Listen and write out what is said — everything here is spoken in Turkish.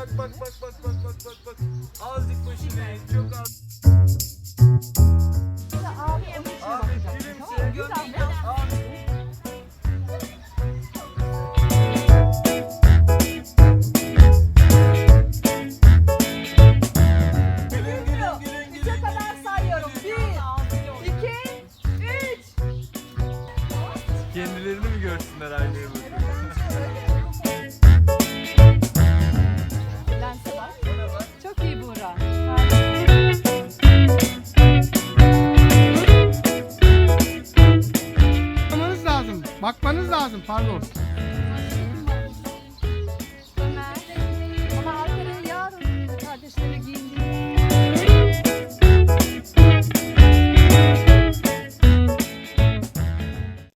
bak bak bak bak bak bak bak bak. Azıcık başına çok az. Kendilerini mi görsünler aynaya bakıyor? Bakmanız lazım pardon.